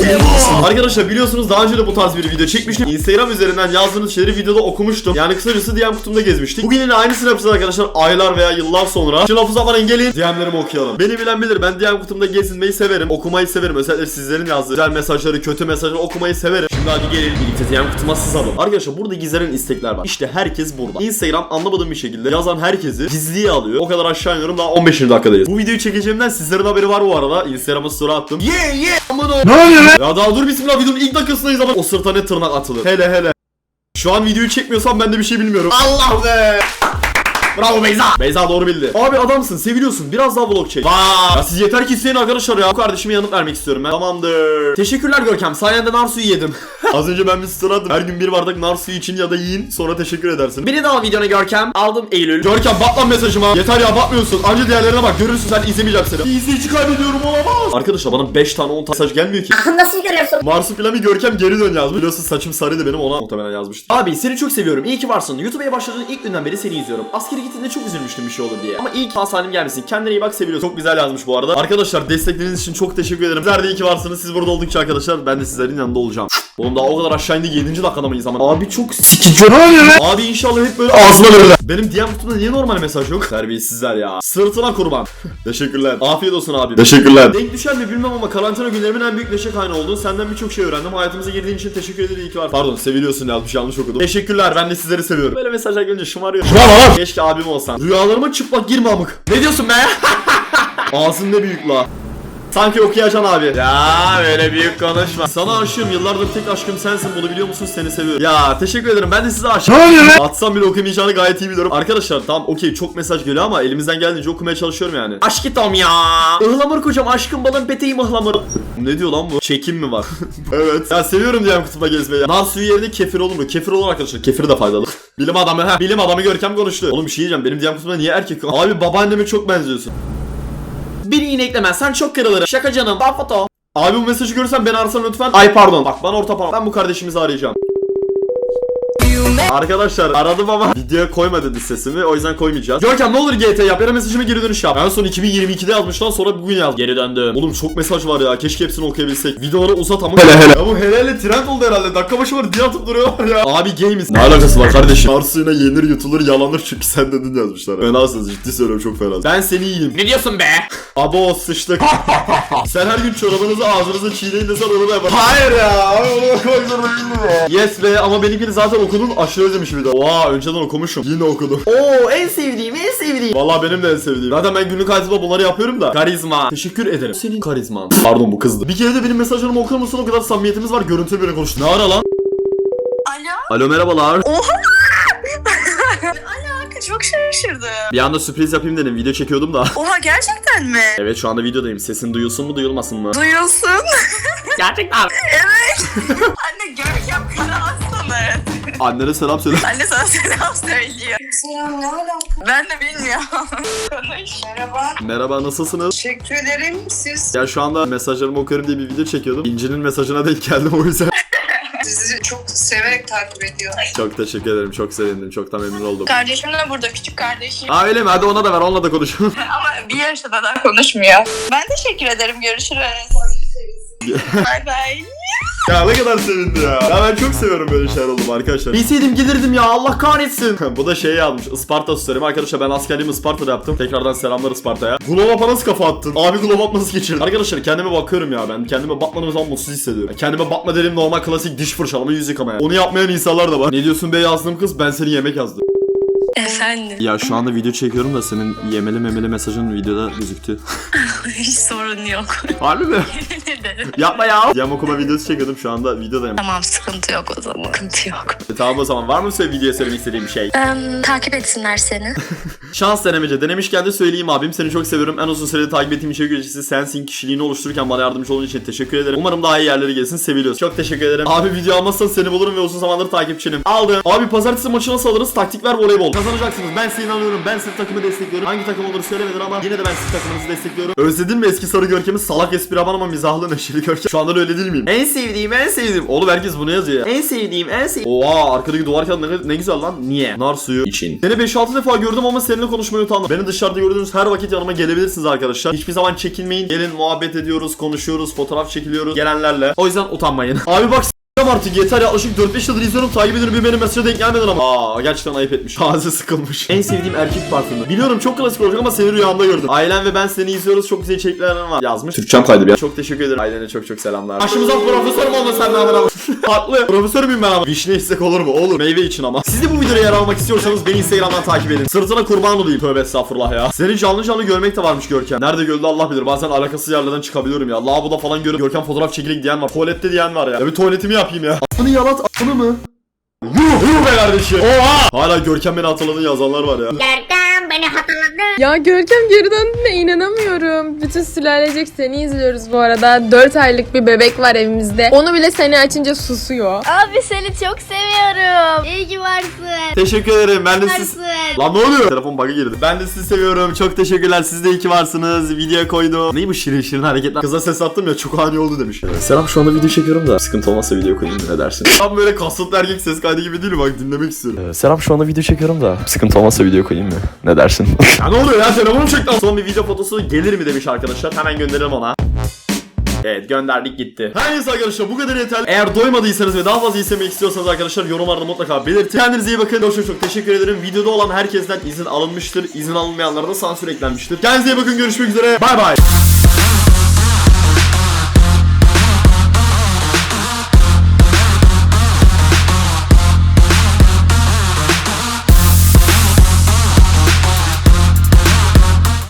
İşte bu. Arkadaşlar biliyorsunuz daha önce de bu tarz bir video çekmiştim. Instagram üzerinden yazdığınız şeyleri videoda okumuştum. Yani kısacası DM kutumda gezmiştik. Bugün yine aynısını yapacağız arkadaşlar. Aylar veya yıllar sonra. Şimdi lafı zaman gelin DM'lerimi okuyalım. Beni bilen bilir. Ben DM kutumda gezinmeyi severim. Okumayı severim. Özellikle sizlerin yazdığı güzel mesajları, kötü mesajları okumayı severim. Şimdi hadi gelin birlikte DM kutuma sızalım. Arkadaşlar burada gizlenen istekler var. İşte herkes burada. Instagram anlamadığım bir şekilde yazan herkesi gizliye alıyor. O kadar aşağı iniyorum daha 15. dakikadayız. Bu videoyu çekeceğimden sizlerin haberi var bu arada. Instagram'a story attım. Yeah yeah. Aman o. Ne oluyor lan? Ya daha dur bismillah videonun ilk dakikasındayız ama o sırta ne tırnak atılır. Hele hele. Şu an videoyu çekmiyorsam ben de bir şey bilmiyorum. Allah be. Bravo Beyza. Beyza doğru bildi. Abi adamsın, seviliyorsun. Biraz daha vlog çek. Vay. Ya siz yeter ki isteyin arkadaşlar ya. Bu kardeşime yanıt vermek istiyorum ben. Tamamdır. Teşekkürler Görkem. Sayende nar suyu yedim. Az önce ben bir story attım. Her gün bir bardak nar suyu için ya da yiyin. Sonra teşekkür edersin. Beni de al videona Görkem. Aldım Eylül. Görkem bak lan mesajıma. Yeter ya bakmıyorsun. Anca diğerlerine bak. Görürsün sen izlemeyeceğim seni. Bir izleyici kaybediyorum olamaz. Arkadaşlar bana 5 tane 10 tane mesaj gelmiyor ki. Nasıl görüyorsun? Marsupilami Görkem geri dön yazmış. Biliyorsun saçım sarıydı benim ona muhtemelen yazmıştı. Abi seni çok seviyorum. İyi ki varsın. YouTube'a başladığın ilk günden beri seni izliyorum. Askere gittiğinde çok üzülmüştüm bir şey olur diye. Ama iyi ki hastanem gelmesin. Kendine iyi bak seviyorsun. Çok güzel yazmış bu arada. Arkadaşlar destekleriniz için çok teşekkür ederim. Sizler de iyi ki varsınız. Siz burada oldukça arkadaşlar ben de sizlerin yanında olacağım. Oğlum daha o kadar aşağı indi 7. dakikada mıyız ama. Abi çok sikici. Lan? Abi inşallah hep böyle ağzıma verirler. Benim DM kutumda niye normal mesaj yok? Terbiyesizler ya. Sırtına kurban. Teşekkürler. Afiyet olsun abi. Teşekkürler. Denk düşer mi bilmem ama karantina günlerimin en büyük neşe kaynağı oldun. Senden birçok şey öğrendim. Hayatımıza girdiğin için teşekkür ederim. İyi ki var. Pardon seviliyorsun yazmış yanlış okudum. Teşekkürler ben de sizleri seviyorum. Böyle mesajlar gelince şımarıyorum. Şımarma lan. Keşke abim olsan. Rüyalarıma çıplak girme amık. Ne diyorsun be? Ağzın ne büyük la. Sanki okuyacan abi. Ya böyle büyük konuşma. Sana aşığım. Yıllardır tek aşkım sensin. Bunu biliyor musun? Seni seviyorum. Ya teşekkür ederim. Ben de size aşığım. Ne oluyor lan? Atsam bile okuyamayacağını gayet iyi biliyorum. Arkadaşlar tamam okey çok mesaj geliyor ama elimizden geldiğince okumaya çalışıyorum yani. Aşkı Tom ya. Ihlamur kocam aşkım balın peteğim ıhlamur. ne diyor lan bu? Çekim mi var? evet. Ya seviyorum diyen kutuma gezmeyi. Nar suyu yerine kefir olur mu? Kefir olur arkadaşlar. Kefir de faydalı. bilim adamı ha. Bilim adamı Görkem konuştu. Oğlum bir şey diyeceğim. Benim diyen kutumda niye erkek? Abi babaanneme çok benziyorsun. Biri yine eklemezsen çok kırılırım. Şaka canım. Daha foto. Abi bu mesajı görürsen beni ararsan lütfen. Ay pardon. Bak bana orta parmak. Ben bu kardeşimizi arayacağım. Arkadaşlar aradım ama videoya koyma dedi sesimi o yüzden koymayacağız. Görkem ne olur GT yap ya da mesajıma geri dönüş yap. En son 2022'de yazmıştan sonra bugün yaz. Geri döndüm. Oğlum çok mesaj var ya keşke hepsini okuyabilsek. Videoları uzat ama. Hele hele. Ya bu hele hele trend oldu herhalde. Dakika başı var diye atıp duruyorlar ya. Abi game'iz. Ne alakası var kardeşim? Arsuyla yenir yutulur yalanır çünkü sen dedin yazmışlar. Fenasınız ciddi söylüyorum çok fena. Ben seni yiyeyim. Ne diyorsun be? Abo sıçtık. sen her gün çorabınızı ağzınıza çiğneyin de sen onu da yapar. Hayır ya. Onu koydurma ya. Yes be ama benimkini zaten okudun aşırı özlemiş bir de. Oha önceden okumuşum. Yine okudum. Oo en sevdiğim en sevdiğim. Vallahi benim de en sevdiğim. Zaten ben günlük hayatımda bunları yapıyorum da. Karizma. Teşekkür ederim. Senin karizman. Pardon bu kızdı. Bir kere de benim mesajlarımı okur musun? O kadar samimiyetimiz var. Görüntülü bile konuştu. Ne ara lan? Alo? Alo merhabalar. Çok şaşırdım. Bir anda sürpriz yapayım dedim. Video çekiyordum da. Oha gerçekten mi? Evet şu anda videodayım. Sesin duyulsun mu duyulmasın mı? Duyulsun. Gerçekten. Anne Görkem kral sana. Annene selam söyle. Anne sana selam söylüyor. Selam ne alaka? Ben de bilmiyorum. Konuş. Merhaba. Merhaba nasılsınız? Teşekkür ederim. Siz Ya şu anda mesajlarımı okuyorum diye bir video çekiyordum. İnci'nin mesajına denk geldim o yüzden. Sizi çok severek takip ediyorum. çok teşekkür ederim. Çok sevindim. Çok da memnun oldum. Kardeşim de burada küçük kardeşim. Aa öyle mi? Hadi ona da ver. Onunla da konuşalım. Ama bir yaşında da konuşmuyor. Ben teşekkür ederim. Görüşürüz. Ya ne kadar sevindi ya. Ya ben çok seviyorum böyle şeyler oğlum arkadaşlar. Bilseydim gelirdim ya. Allah kahretsin. Bu da şey yazmış. Isparta story'im. Arkadaşlar ben askerliğimi Isparta'da yaptım. Tekrardan selamlar Isparta'ya. Glow nasıl kafa attın? Abi glow nasıl geçirdin? Arkadaşlar kendime bakıyorum ya ben. Kendime bakmadığım zaman mutsuz hissediyorum. Kendime bakma dedim normal klasik diş fırçalama yüz yıkamaya. Onu yapmayan insanlar da var. Ne diyorsun be yazdığım kız? Ben seni yemek yazdım. Efendim. Ya şu anda video çekiyorum da senin yemeli memeli mesajın videoda gözüktü. Hiç sorun yok. Harbi mi? Yapma ya. Yam okuma videosu çekiyordum şu anda videodayım. Tamam sıkıntı yok o zaman. Sıkıntı yok. E, tamam o zaman var mı söyle videoya söylemek istediğim bir şey? Em, takip etsinler seni. Şans denemece. Denemişken de söyleyeyim abim. Seni çok seviyorum. En uzun sürede takip ettiğim içerik üreticisi sensin. Kişiliğini oluştururken bana yardımcı olduğun için teşekkür ederim. Umarım daha iyi yerlere gelsin. Seviliyoruz. Çok teşekkür ederim. Abi video almazsan seni bulurum ve uzun zamandır takipçinim. Aldım. Abi pazartesi maçı nasıl alırız? Taktikler voleybol. Kazanacaksın. Yapacaksınız. Ben size inanıyorum. Ben sizin takımı destekliyorum. Hangi takım olduğunu söylemedin ama yine de ben sizin takımınızı destekliyorum. Özledin mi eski sarı görkemi? Salak espri aman ama mizahlı neşeli görkem. Şu anda da öyle değil miyim? En sevdiğim, en sevdiğim. Oğlum herkes bunu yazıyor ya. En sevdiğim, en sevdiğim. Oha arkadaki duvar kağıdı ne, ne güzel lan. Niye? Nar suyu için. Seni 5-6 defa gördüm ama seninle konuşmayı utandım. Beni dışarıda gördüğünüz her vakit yanıma gelebilirsiniz arkadaşlar. Hiçbir zaman çekinmeyin. Gelin muhabbet ediyoruz, konuşuyoruz, fotoğraf çekiliyoruz gelenlerle. O yüzden utanmayın. Abi bak s**eceğim artık yeter yaklaşık 4-5 yıldır izliyorum takip ediyorum. Bir benim mesaja denk gelmedin ama. Aa gerçekten ayıp etmiş. Taze sıkılmış. En sevdiğim erkek parfümü Biliyorum çok klasik olacak ama seni rüyamda gördüm. Ailem ve ben seni izliyoruz. Çok güzel içerikler var. Yazmış. Türkçem kaydı ya Çok teşekkür ederim. Ailene çok çok selamlar. Başımıza profesörüm olma sen ne haber Haklı. Profesör müyüm ben ama? Vişne istek olur mu? Olur. Meyve için ama. Siz de bu videoya yer almak istiyorsanız beni Instagram'dan takip edin. Sırtına kurban olayım. Tövbe estağfurullah ya. Seni canlı canlı görmek de varmış Görkem. Nerede gördü Allah bilir. Bazen alakasız yerlerden çıkabiliyorum ya. Lavaboda falan görüp Görkem fotoğraf çekilik diyen var. Tuvalette diyen var ya. Ya bir tuvaletimi yapayım ya Anı yalat anı mı? Yuh yuh be kardeşim. Oha! Hala Görkem beni hatırladı yazanlar var ya. Derken beni hatırladı. Ya Görkem geri döndüğüne inanamıyorum. Bütün sülalecek seni izliyoruz bu arada. 4 aylık bir bebek var evimizde. Onu bile seni açınca susuyor. Abi seni çok seviyorum. İyi ki varsın. Teşekkür ederim. Ben de siz... Varsın. Lan ne oluyor? Telefon bug'a girdi. Ben de sizi seviyorum. Çok teşekkürler. Siz de iyi ki varsınız. Video koydum. Ne bu şirin şirin hareketler? Kıza ses attım ya çok ani oldu demiş. Selam şu anda video çekiyorum da. Sıkıntı olmazsa video koyayım mı ne dersin? Tam böyle kasıtlı erkek ses kaydı gibi değil mi? Bak dinlemek istiyorum. Serap şu anda video çekiyorum da sıkıntı olmazsa video koyayım mı? Ne dersin? Ya ne oluyor ya telefonum çekti. Son bir video fotosu gelir mi demiş arkadaşlar. Hemen gönderelim ona. Evet gönderdik gitti. Her neyse arkadaşlar bu kadar yeterli. Eğer doymadıysanız ve daha fazla izlemek istiyorsanız arkadaşlar yorumlarda mutlaka belirtin. Kendinize iyi bakın. Çok çok teşekkür ederim. Videoda olan herkesten izin alınmıştır. İzin alınmayanlara da sansür eklenmiştir. Kendinize iyi bakın. Görüşmek üzere. Bay bay.